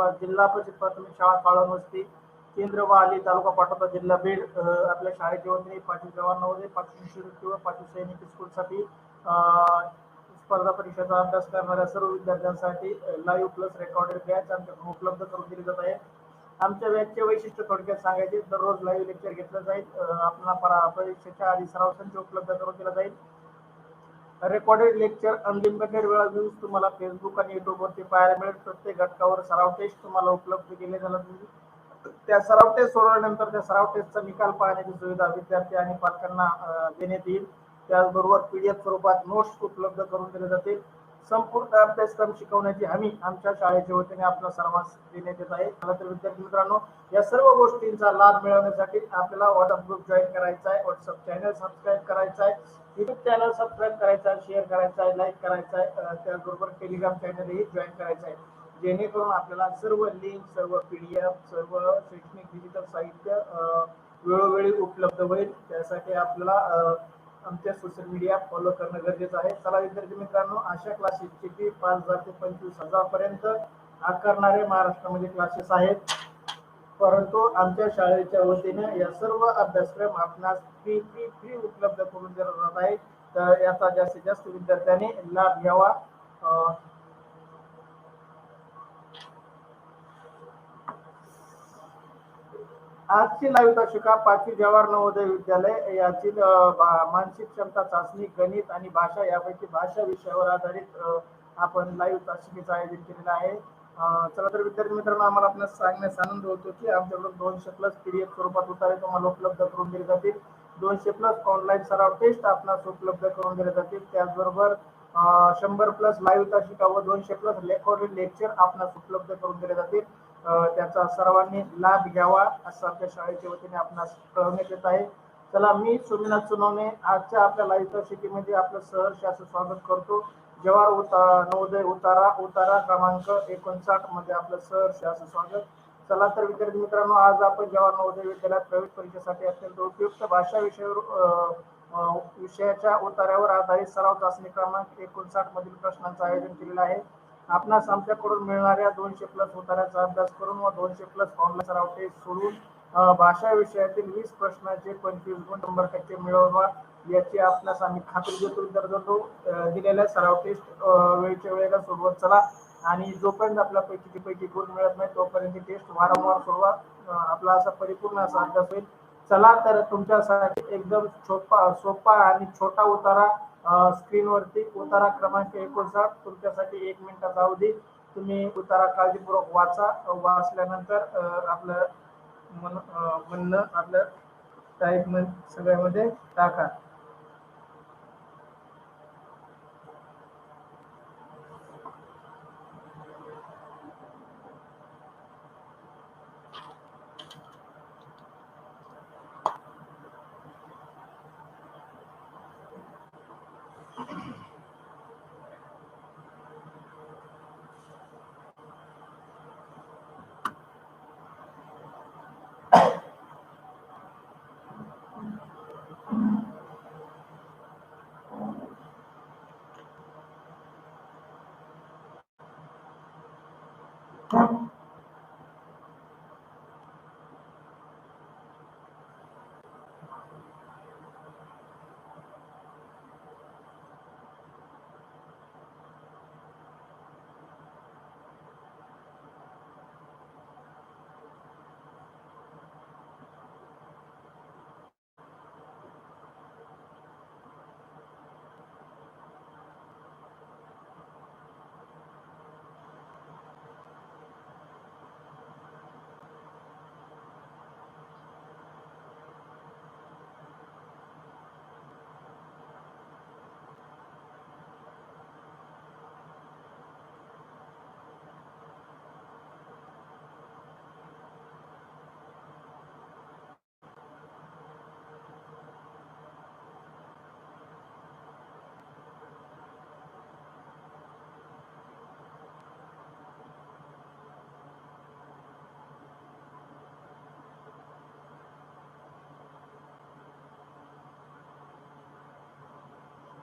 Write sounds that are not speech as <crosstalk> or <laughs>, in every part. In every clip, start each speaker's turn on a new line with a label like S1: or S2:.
S1: जिल्हा परिषद प्राथमिक शाळा पाळून वस्ती केंद्र वाली तालुका पाटोदा जिल्हा बीड आपल्या शाळेच्या वतीने पाचवी जवान नवोदय पाचवी शिष्यवृत्ती व पाचवी सैनिक स्कूलसाठी स्पर्धा परीक्षेचा अभ्यास करणाऱ्या सर्व विद्यार्थ्यांसाठी लाईव्ह प्लस रेकॉर्डेड बॅच आमच्याकडून उपलब्ध करून दिली जात आहे. आमच्या बॅचचे वैशिष्ट्य थोडक्यात सांगायचे दररोज लाईव्ह लेक्चर घेतलं जाईल. आपल्याला परा- परीक्षेच्या आधी सराव संच उपलब्ध करून दिला जाईल. रेकॉर्डेड लेक्चर अनलिमिटेड वेळा व्ह्यूज तुम्हाला फेसबुक आणि युट्यूब वरती पाहायला मिळेल. प्रत्येक घटकावर सराव टेस्ट तुम्हाला उपलब्ध केले जाणार त्या सराव टेस्ट सोडवल्यानंतर त्या सराव टेस्टचा निकाल पाहण्याची सुविधा विद्यार्थी आणि पालकांना देण्यात येईल. त्याचबरोबर पीडीएफ स्वरूपात नोट्स उपलब्ध करून दिले जातील. संपूर्ण अभ्यासक्रम शिकवण्याची हमी आमच्या शाळेच्या वतीने आपल्या सर्वांस देण्यात येत आहे. मला तर विद्यार्थी मित्रांनो या सर्व गोष्टींचा लाभ मिळवण्यासाठी आपल्याला व्हॉट्सअप ग्रुप जॉईन करायचा आहे. व्हॉट्सअप चॅनल सबस्क्राईब करायचा आहे. युट्यूब चॅनल सबस्क्राईब करायचा आहे. शेअर करायचा आहे. लाईक करायचा आहे. त्याचबरोबर टेलिग्राम चॅनलही जॉईन करायचं आहे. जेणेकरून आपल्याला सर्व लिंक सर्व पी डी एफ सर्व शैक्षणिक डिजिटल साहित्य वेळोवेळी उपलब्ध होईल. त्यासाठी आपल्याला आमच्या सोशल मीडिया फॉलो करणं गरजेचं आहे. चला विद्यार्थी मित्रांनो अशा क्लासेसची फी पाच हजार ते पंचवीस हजार पर्यंत आकारणारे महाराष्ट्रामध्ये क्लासेस आहेत. परंतु आमच्या शाळेच्या वतीने या सर्व अभ्यासक्रम आपणास फ्री फ्री फ्री उपलब्ध करून दिला जात आहे तर याचा जास्तीत जास्त विद्यार्थ्यांनी लाभ घ्यावा. आजची लाईव्ह तासिका पाचवी जवाहर नवोदय विद्यालय. यातील मानसिक क्षमता चाचणी गणित आणि भाषा यापैकी भाषा विषयावर आधारित आपण लाईव्ह चाचणीचं आयोजन केलेलं आहे. चला तर विद्यार्थी मित्रांनो आम्हाला आपल्याला सांगण्यास आनंद होतो की आमच्याकडून दोनशे प्लस पीडीएफ स्वरूपात उतारे तुम्हाला उपलब्ध करून दिले जातील. दोनशे प्लस ऑनलाईन सराव टेस्ट आपणास उपलब्ध करून दिले जातील. त्याचबरोबर शंभर प्लस लाईव्ह तासिका व दोनशे प्लस रेकॉर्डेड लेक्चर आपणास उपलब्ध करून दिले जातील. त्याचा सर्वांनी लाभ घ्यावा असं आपल्या शाळेच्या वतीने आपणास कळवण्यात येत आहे. चला मी सुमिनाथ सुनवणे आजच्या आपल्या लाईव्ह सिटीमध्ये आपलं सहर्ष असं स्वागत करतो. जवाहर उता नवोदय उतारा उतारा क्रमांक एकोणसाठमध्ये आपलं सहर्ष असं स्वागत. चला तर विद्यार्थी मित्रांनो आज आपण जवाहर नवोदय विद्यालयात प्रवेश परीक्षेसाठी अत्यंत उपयुक्त भाषा विषयावर विषयाच्या उतार्यावर आधारित सराव चाचणी क्रमांक एकोणसाठ मधील प्रश्नांचं आयोजन केलेलं आहे. आपणास आमच्याकडून मिळणाऱ्या दोनशे प्लस उतार्याचा अभ्यास करून व दोनशे प्लस ऑनलाईन सराव टेस्ट सोडून भाषा विषयातील वीस प्रश्नाचे पंचवीस गुण शंभर टक्के मिळवा याची आपणास आम्ही खात्री देतो. विद्यार्थ्यांनो दिलेल्या सराव टेस्ट वेळच्या वेळेला सोडवत चला आणि जोपर्यंत आपल्या पैकी पैकी गुण मिळत नाही तोपर्यंत टेस्ट वारंवार सोडवा. आपला असा परिपूर्ण असा अभ्यास होईल. चला तर तुमच्यासाठी एकदम सोपा सोपा आणि छोटा उतारा स्क्रीनवरती उतारा क्रमांक एकोणसाठ. तुमच्यासाठी एक मिनिटाचा अवधी तुम्ही उतारा काळजीपूर्वक वाचा. वाचल्यानंतर आपलं मन म्हणणं आपल्या टाईप सगळ्यामध्ये टाका. Thank you.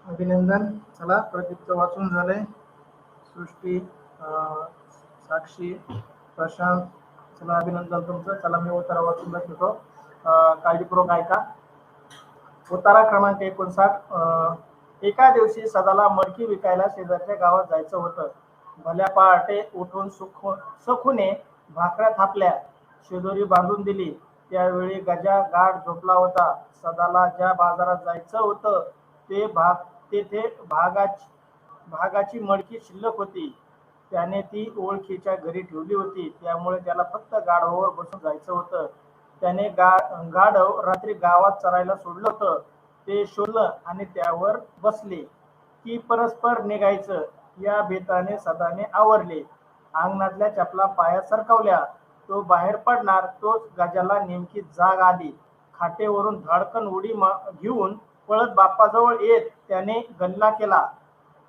S1: अभिनंदन. चला प्रदीप्त वाचून झालंय. सृष्टी साक्षी प्रशांत. चला अभिनंदन तुमचं. चला मी उतारा वाचून दाखवतो. काळजीपूर्वक ऐका. उतारा क्रमांक एकोणसाठ एका दिवशी सदाला मडकी विकायला शेजारच्या गावात जायचं होतं. भल्या पहाटे उठून सुख सखूने भाकऱ्या थापल्या. शेजोरी बांधून दिली. त्यावेळी गजा गाठ झोपला होता. सदाला ज्या बाजारात जायचं होतं ते भाग तेथे भागाची भागाची मडकी शिल्लक होती. त्याने ती ओळखीच्या घरी ठेवली होती. त्यामुळे त्याला फक्त गाढवावर बसून जायचं होतं. त्याने गा गाढव रात्री गावात चरायला सोडलं होतं. ते शोधलं आणि त्यावर बसले. की परस्पर निघायचं. या बेताने सदाने आवरले. अंगणातल्या चपला पाया सरकवल्या. तो बाहेर पडणार तोच गजाला नेमकी जाग आली. खाटेवरून धाडकन उडी मा- घेऊन पळत बाप्पाजवळ येत त्याने गल्ला केला.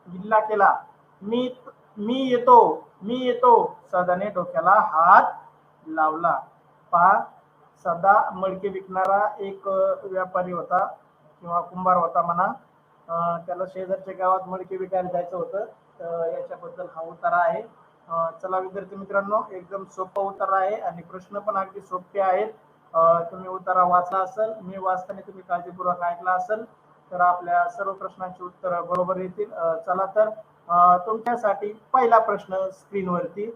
S1: गिल्ला केला. मी मी येतो मी येतो. सदाने डोक्याला हात लावला. पहा सदा मडके विकणारा एक व्यापारी होता किंवा कुंभार होता म्हणा. त्याला शेजारच्या गावात मडके विकायला जायचं होतं. तर याच्याबद्दल हा उतारा आहे. चला विद्यार्थी मित्रांनो एकदम सोपा उतारा आहे आणि प्रश्न पण अगदी सोपे आहेत. तुम्ही उतारा वाचला असेल मी वाचताना तुम्ही काळजीपूर्वक ऐकला असेल तर आपल्या सर्व प्रश्नांची उत्तर बरोबर येतील. चला तर तुमच्यासाठी पहिला प्रश्न स्क्रीनवरती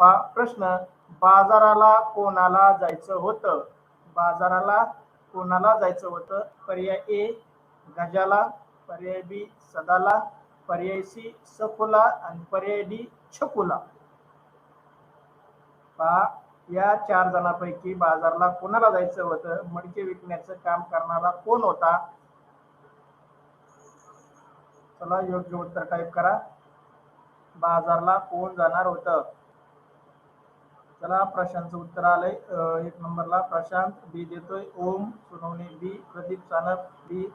S1: पा प्रश्न बाजाराला कोणाला जायचं होतं? बाजाराला कोणाला जायचं होतं? पर्याय ए गजाला पर्याय बी सदाला पर्याय सी सखुला आणि पर्याय डी छकुला. पा या चार जणांपैकी बाजारला कोणाला जायचं होतं? मडके विकण्याचं काम करणारा कोण होता? चला योग्य उत्तर टाईप करा. बाजारला कोण जाणार होतं? चला प्रशांतचं उत्तर आलंय. एक नंबरला प्रशांत बी देतोय. ओम सुनवणे बी प्रदीप चानक बी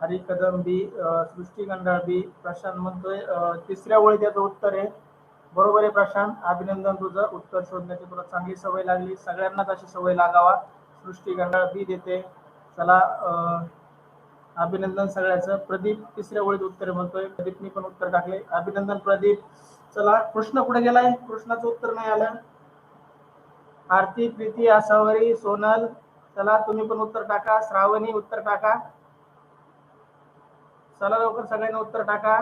S1: हरी कदम बी सृष्टी गंडाळ बी प्रशांत म्हणतोय. तिसऱ्या ओळी त्याचं उत्तर आहे. बरोबर आहे प्रशांत. अभिनंदन तुझं. उत्तर शोधण्याची तुला चांगली सवय लागली. सगळ्यांनाच अशी सवय लागावा. सृष्टी गंगाळ बी देते. चला अं, अभिनंदन सगळ्याचं. प्रदीप तिसऱ्या ओळीत उत्तर म्हणतोय. प्रदीपनी पण उत्तर टाकले. अभिनंदन प्रदीप. चला कृष्ण कुठे गेलाय? कृष्णाचं उत्तर नाही आलं. आरती प्रीती आसावरी सोनल. चला तुम्ही पण उत्तर टाका. श्रावणी उत्तर टाका. चला लवकर सगळ्यांना उत्तर टाका.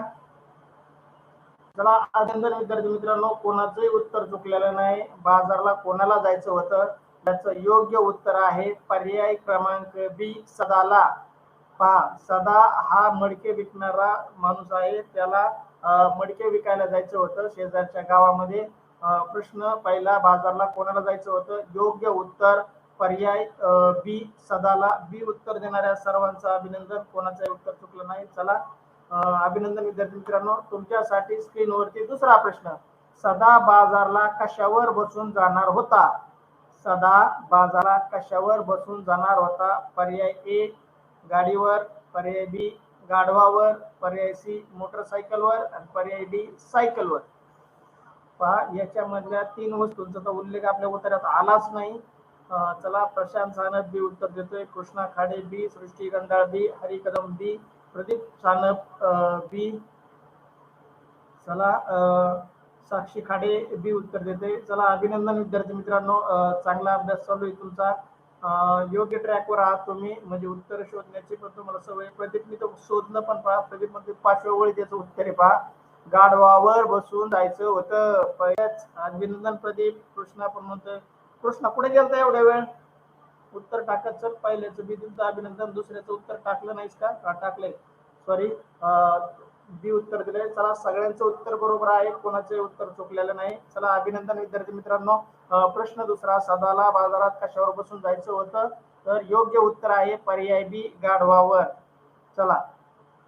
S1: चला अभिनंदन विद्यार्थी मित्रांनो कोणाचंही उत्तर चुकलेलं नाही. बाजारला कोणाला जायचं होतं? त्याचं योग्य उत्तर आहे पर्याय क्रमांक बी सदाला. पहा सदा हा मडके विकणारा माणूस आहे. त्याला मडके विकायला जायचं होतं शेजारच्या गावामध्ये. प्रश्न पहिला बाजारला कोणाला जायचं होतं? योग्य उत्तर पर्याय बी सदाला. बी उत्तर देणाऱ्या सर्वांचं अभिनंदन. कोणाचंही उत्तर चुकलं नाही. चला अभिनंदन विद्यार्थी मित्रांनो तुमच्यासाठी स्क्रीनवरती दुसरा प्रश्न. सदा बाजारला कशावर बसून जाणार होता? सदा बाजारला कशावर बसून जाणार होता? पर्याय ए गाडीवर पर्याय बी गाढवावर पर्याय सी मोटरसायकलवर आणि पर्याय डी सायकलवर. पहा याच्यामधल्या तीन वस्तूंचा तर उल्लेख आपल्या उत्तरात आलाच नाही. चला प्रशांत सानप बी उत्तर देतोय. कृष्णा खाडे बी सृष्टी गंडाळ बी हरिकदम बी प्रदीप सानप बी. चला साक्षी खाडे बी. उत्तर देते. चला अभिनंदन विद्यार्थी मित्रांनो. चांगला अभ्यास चालू आहे तुमचा. योग्य ट्रॅकवर आहात तुम्ही. म्हणजे उत्तर शोधण्याची पण तुम्हाला सवय प्रदीपनी तर शोधणं पण पहा. प्रदीपमध्ये पाचव्या वळी त्याचं उत्तर आहे पहा. गाढवावर बसून जायचं होतं. पहिल्याच अभिनंदन प्रदीप. कृष्णा पण म्हणतोय. कृष्णा कुठे गेलता एवढ्या वेळ? उत्तर टाकत चल पहिल्याचं बी तुमचं अभिनंदन दुसऱ्याचं उत्तर टाकलं नाहीस का? टाकलंय? सॉरी बी उत्तर दिले चला सगळ्यांचं उत्तर बरोबर आहे. कोणाचे उत्तर चुकलेलं नाही. चला अभिनंदन विद्यार्थी मित्रांनो. प्रश्न दुसरा सदाला बाजारात कशावर बसून जायचं होतं? तर योग्य उत्तर आहे पर्याय बी गाढवावर. चला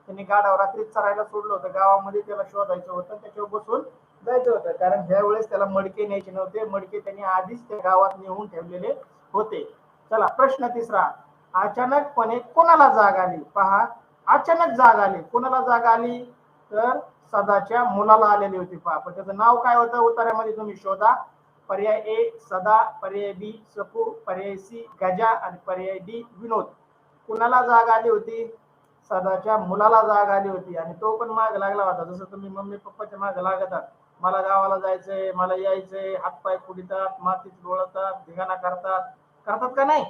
S1: त्यांनी गाढावर रात्रीत चरायला सोडलं होतं. गावामध्ये त्याला शोधायचं होतं. त्याच्यावर बसून जायचं होतं. कारण ह्या वेळेस त्याला मडके न्यायचे नव्हते. मडके त्यांनी आधीच त्या गावात नेऊन ठेवलेले होते. चला प्रश्न तिसरा. अचानकपणे कोणाला जाग आली? पहा अचानक जाग आली. कोणाला जाग आली? तर सदाच्या मुलाला आलेली होती. पहा पण त्याचं नाव काय होतं? उत्तरामध्ये तुम्ही शोधा. पर्याय ए सदा. पर्याय बी सकू. पर्याय सी गजा. आणि पर्याय डी विनोद. कुणाला जाग आली होती? सदाच्या मुलाला जाग आली होती. आणि तो पण माग लागला होता. जसं तुम्ही मम्मी पप्पाच्या माग लागतात. मला गावाला जायचंय मला यायचंय. हातपाय फुडितात मातीत डोळतात धिगाणा करतात. करतात का नाही?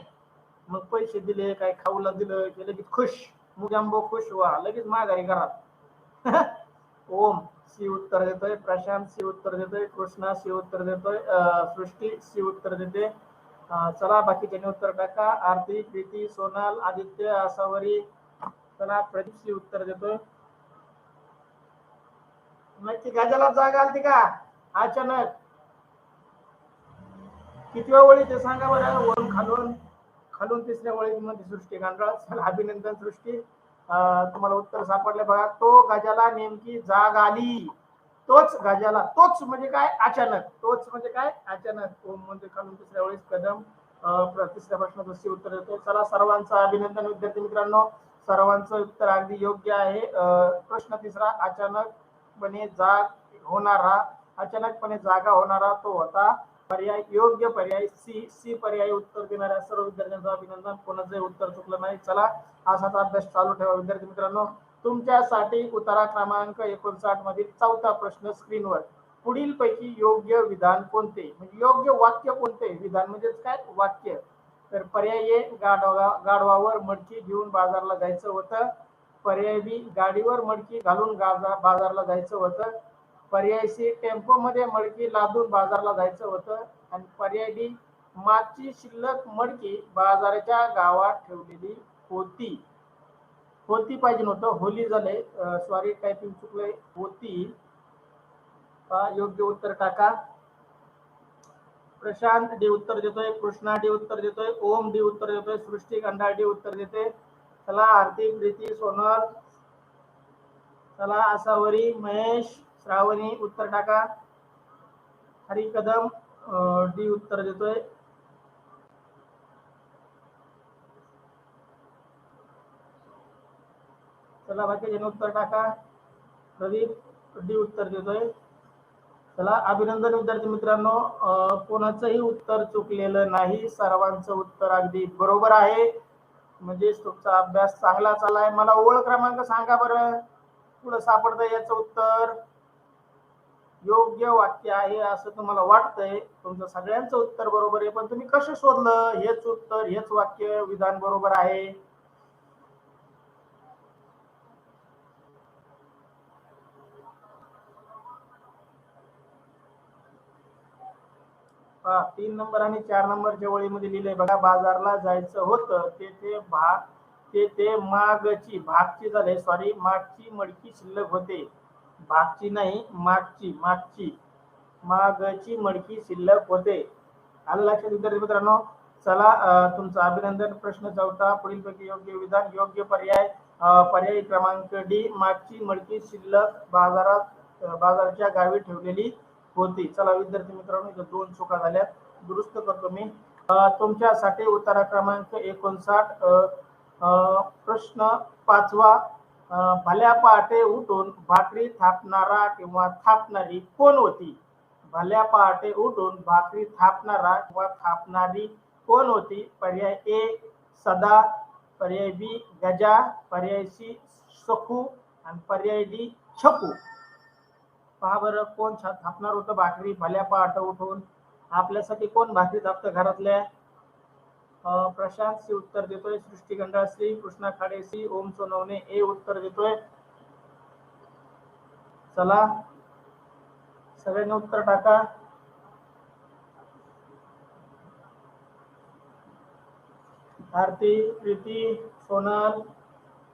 S1: मग पैसे दिले काय खाऊला दिलं की लगेच खुश. मुगांबो खुश व्हा लगेच माघारी घरात. <laughs> ओम सी उत्तर देतोय प्रशांत सी उत्तर देतोय कृष्णा सी उत्तर देतोय सृष्टी सी उत्तर देते. चला बाकीच्याने उत्तर टाका. आरती प्रीती सोनाल आदित्य आसावरी चला प्रदीप सी उत्तर देतोय. नक्की गाजाला जाग आलती का? अचानक. कितव्या वळी ते सांगा बरं? वरून खालून खालून तिसऱ्या ओळी मध्ये सृष्टी गांडळ चला अभिनंदन सृष्टी. तुम्हाला उत्तर सापडले बघा. तो गजाला नेमकी जाग आली. तोच गजाला तोच म्हणजे काय? अचानक. तोच म्हणजे काय? अचानक. ओम म्हणजे खालून तिसऱ्या वेळेस कदम. प्र- तिसऱ्या प्रश्नाचं सी उत्तर देतो. चला सर्वांचं अभिनंदन विद्यार्थी मित्रांनो. सर्वांचं उत्तर अगदी योग्य आहे. प्रश्न तिसरा अचानकपणे जाग होणारा अचानकपणे जागा होणारा तो होता. पर्याय योग्य पर्याय सी सी पर्याय उत्तर देणाऱ्या सर्व विद्यार्थ्यांचं अभिनंदन. कोणाचंही उत्तर चुकलं नाही. चला असाच अभ्यास चालू ठेवा विद्यार्थी मित्रांनो. तुमच्यासाठी उतारा क्रमांक एकोणसाठ मधील चौथा प्रश्न स्क्रीनवर. पुढील पैकी योग्य विधान कोणते? म्हणजे योग्य वाक्य कोणते? विधान म्हणजेच काय? वाक्य. तर पर्याय ए गाडवा गाडवावर मडकी घेऊन बाजारला जायचं होतं. पर्याय बी गाडीवर मडकी घालून गाजा- बाजारला जायचं होतं. पर्यायशी टेम्पो मध्ये मडकी लादून बाजारला जायचं होतं आणि पर्याय डी मागची शिल्लक मडकी बाजाराच्या गावात ठेवलेली होती. होती पाहिजे नव्हतं होली झाले. सॉरी टायपिंग चुकलंय. होती. योग्य उत्तर टाका. प्रशांत डी उत्तर देतोय कृष्णा डी उत्तर देतोय ओम डी उत्तर देतोय सृष्टी गंडा डी उत्तर देते. चला आरती प्रीती सोनल. चला आसावरी महेश. श्रावणी उत्तर टाका. हरी कदम डी उत्तर देतोय. चला बाकीचे उत्तर टाका. प्रदीप डी उत्तर देतोय. चला अभिनंदन विद्यार्थी मित्रांनो कोणाचंही उत्तर चुकलेलं नाही सर्वांचं उत्तर अगदी बरोबर आहे. म्हणजेच तुमचा अभ्यास चांगला चालाय मला ओळ क्रमांक सांगा बरं. पुढं सापडतं याचं उत्तर. योग्य वाक्य आहे असं तुम्हाला वाटतंय. तुमचं सगळ्यांचं उत्तर बरोबर आहे पण तुम्ही कसं शोधलं? हेच उत्तर हेच वाक्य विधान बरोबर आहे. हा तीन नंबर आणि चार नंबरच्या ओळीमध्ये लिहिलंय बघा बाजारला जायचं होतं तेथे भाग तेथे मागची भागची झाले सॉरी मागची मडकी शिल्लक होते. मागची नाही मागची मागची. मागची मडकी शिल्लक होते. आलं लक्षात विद्यार्थी मित्रांनो? चला तुमचं अभिनंदन प्रश्न चौथा पुढील पैकी योग्य विधान योग्य पर्याय पर्याय क्रमांक डी मागची मडकी शिल्लक बाजारात बाजारच्या गावी ठेवलेली होती. चला विद्यार्थी मित्रांनो इथं दोन चुका झाल्या दुरुस्त करतो मी. तुमच्यासाठी उतारा क्रमांक एकोणसाठ प्रश्न पाचवा भल्या पहाटे उठून भाकरी थापणारा किंवा थापणारी कोण होती? भल्या पहाटे उठून भाकरी थापणारा किंवा थापणारी कोण होती? पर्याय ए सदा पर्याय बी गजा पर्याय सी सखू आणि पर्याय डी छकू. पहा बरं कोण छा- थापणार होतं भाकरी? भल्या पहाटे उठून आपल्यासाठी कोण भाकरी थापतं घरातल्या? प्रशांत सी उत्तर देतोय सृष्टी गंडाश्री कृष्णा खाडे सी ओम सोनवणे ए उत्तर देतोय. चला सगळ्यांनी उत्तर टाका. आरती प्रीती सोनल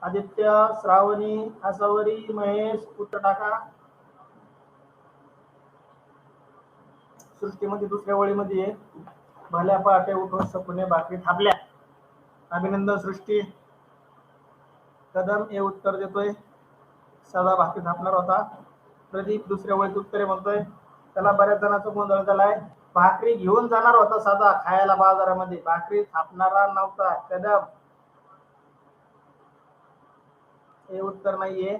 S1: आदित्य श्रावणी आसावरी महेश उत्तर टाका. सृष्टीमध्ये दुसऱ्या वळीमध्ये आहे. भल्या पहाटे उठून सपुने भाकरी थापल्या अभिनंदन सृष्टी. कदम हे उत्तर देतोय. सदा भाकरी थापणार होता. प्रदीप दुसऱ्या वळीत उत्तरे म्हणतोय. त्याला बऱ्याच जणांचा गोंधळ झालाय. भाकरी घेऊन जाणार होता साधा खायला बाजारामध्ये. भाकरी थापणारा नव्हता. कदम. हे उत्तर नाहीये.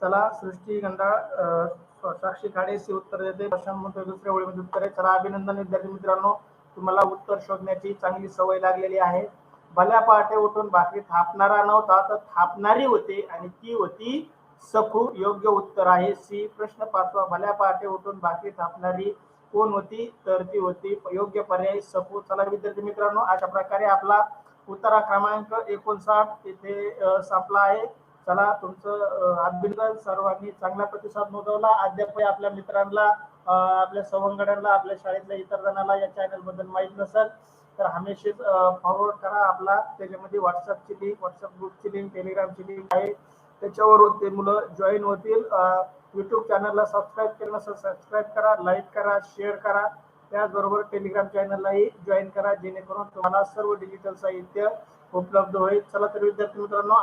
S1: चला सृष्टी गंडाळ अं, साक्षी खाडे उत्तर देते. प्रशांत म्हणतोय दुसऱ्या ओळीमध्ये उत्तर आहे. चला अभिनंदन विद्यार्थी मित्रांनो. तुम्हाला उत्तर शोधण्याची चांगली सवय लागलेली आहे. भल्या पहाटे उठून भाकरी थापणारा नव्हता तर थापणारी होती आणि ती होती सखू. योग्य उत्तर आहे सी. प्रश्न पाचवा भल्या पहाटे उठून भाकरी थापणारी कोण होती? तर ती होती योग्य पर्याय सखू. चला विद्यार्थी मित्रांनो अशा प्रकारे आपला उत्तरा क्रमांक एकोणसाठ इथे सापला संपला आहे. चला तुमचं अभिनंदन. सर्वांनी चांगला प्रतिसाद नोंदवला. अद्याप आपल्या मित्रांना आपल्या सवंगड्यांना आपल्या शाळेतल्या इतर जणांना या चॅनलबद्दल माहीत नसेल तर हमेशीच फॉरवर्ड करा आपला. त्याच्यामध्ये व्हॉट्सअपची लिंक व्हॉट्सअप ग्रुपची लिंक टेलिग्रामची लिंक आहे. त्याच्यावरून ते मुलं जॉईन होतील. युट्यूब चॅनलला सबस्क्राईब केलं नसेल सबस्क्राईब करा लाईक करा शेअर करा. त्याचबरोबर टेलिग्राम चॅनललाही जॉईन करा जेणेकरून तुम्हाला सर्व डिजिटल साहित्य उपलब्ध होईल. चला तर विद्यार्थी मित्रांनो